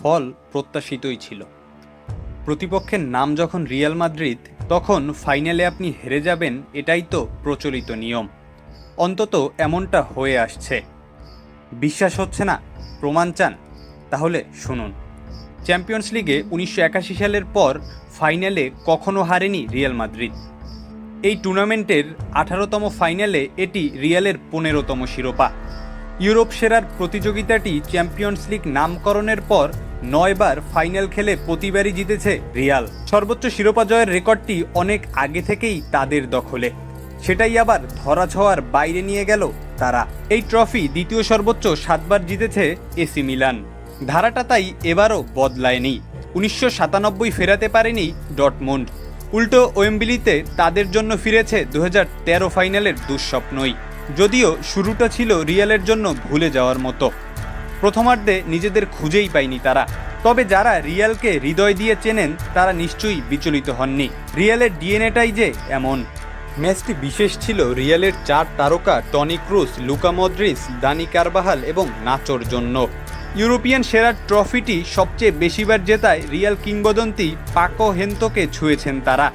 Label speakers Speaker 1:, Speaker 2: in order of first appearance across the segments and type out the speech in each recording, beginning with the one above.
Speaker 1: ফল প্রত্যাশিতই ছিল। প্রতিপক্ষের নাম যখন রিয়াল মাদ্রিদ, তখন ফাইনালে আপনি হেরে যাবেন এটাই তো প্রচলিত নিয়ম। অন্তত এমনটা হয়ে আসছে। বিশ্বাস হচ্ছে না? প্রমাণ চান? তাহলে শুনুন। চ্যাম্পিয়ন্স লিগে উনিশশো একাশি সালের পর ফাইনালে কখনো হারেনি রিয়াল মাদ্রিদ। এই টুর্নামেন্টের আঠারোতম ফাইনালে এটি রিয়ালের পনেরোতম শিরোপা। ইউরোপ সেরার প্রতিযোগিতাটি চ্যাম্পিয়ন্স লিগ নামকরণের পর নয়বার ফাইনাল খেলে প্রতিবারই জিতেছে রিয়াল। সর্বোচ্চ শিরোপা জয়ের রেকর্ডটি অনেক আগে থেকেই তাদের দখলে। সেটাই আবার ধরাছোঁয়ার বাইরে নিয়ে গেল তারা। এই ট্রফি দ্বিতীয় সর্বোচ্চ সাতবার জিতেছে এসি মিলান। ধারাটা তাই এবারও বদলায়নি। উনিশশো সাতানব্বই ফেরাতে পারেনি ডটমন্ড। উল্টো ওয়েম্বিলিতে তাদের জন্য ফিরেছে দু ফাইনালের দুঃস্বপ্নই। যদিও শুরুটা ছিল রিয়ালের জন্য ভুলে যাওয়ার মতো। প্রথমার্ধে নিজেদের খুঁজেই পায়নি তারা। তবে যারা রিয়ালকে হৃদয় দিয়ে চেনেন, তারা নিশ্চয়ই বিচলিত হননি। রিয়ালের ডিএনএটাই যে এমন। ম্যাচটি বিশেষ ছিল রিয়ালের চার তারকা Toni Kroos Luka Modric Dani Carvajal এবং নাচোর জন্য। ইউরোপিয়ান সেরা ট্রফিটি সবচেয়ে বেশিবার জেতায় রিয়াল কিংবদন্তি পাকো হেন্তোকে ছুঁয়েছেন তারা।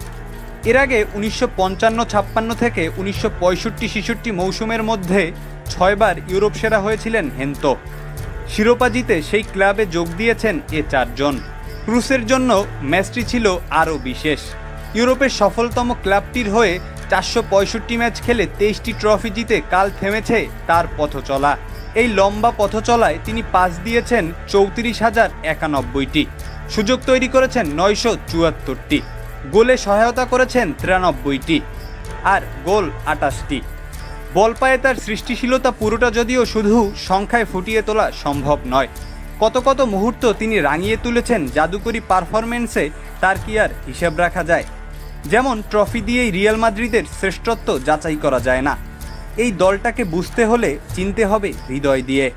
Speaker 1: এর আগে উনিশশো পঞ্চান্ন ছাপ্পান্ন থেকে উনিশশো পঁয়ষট্টি ছেষট্টি মৌসুমের মধ্যে ছয়বার ইউরোপ সেরা হয়েছিলেন হেন্তো। শিরোপা জিতে সেই ক্লাবে যোগ দিয়েছেন এ চারজন। ক্রুসের জন্য ম্যাচটি ছিল আরও বিশেষ। ইউরোপের সফলতম ক্লাবটির হয়ে চারশো পঁয়ষট্টি ম্যাচ খেলে তেইশটি ট্রফি জিতে কাল থেমেছে তার পথ চলা এই লম্বা পথ চলায় তিনি পাস দিয়েছেন চৌত্রিশ হাজার একানব্বইটি। সুযোগ তৈরি করেছেন নয়শো চুয়াত্তরটি। গোলে সহায়তা করেছেন তিরানব্বইটি। আর গোল আটাশটি। বল পায়ে তার সৃষ্টিশীলতা পুরোটা যদিও শুধু সংখ্যায় ফুটিয়ে তোলা সম্ভব নয়। কত কত মুহূর্ত তিনি রাঙিয়ে তুলেছেন জাদুকরি পারফরমেন্সে তার কি আর হিসেব রাখা যায়? যেমন ট্রফি দিয়েই রিয়াল মাদ্রিদের শ্রেষ্ঠত্ব যাচাই করা যায় না। এই দলটাকে বুঝতে হলে চিনতে হবে হৃদয় দিয়ে।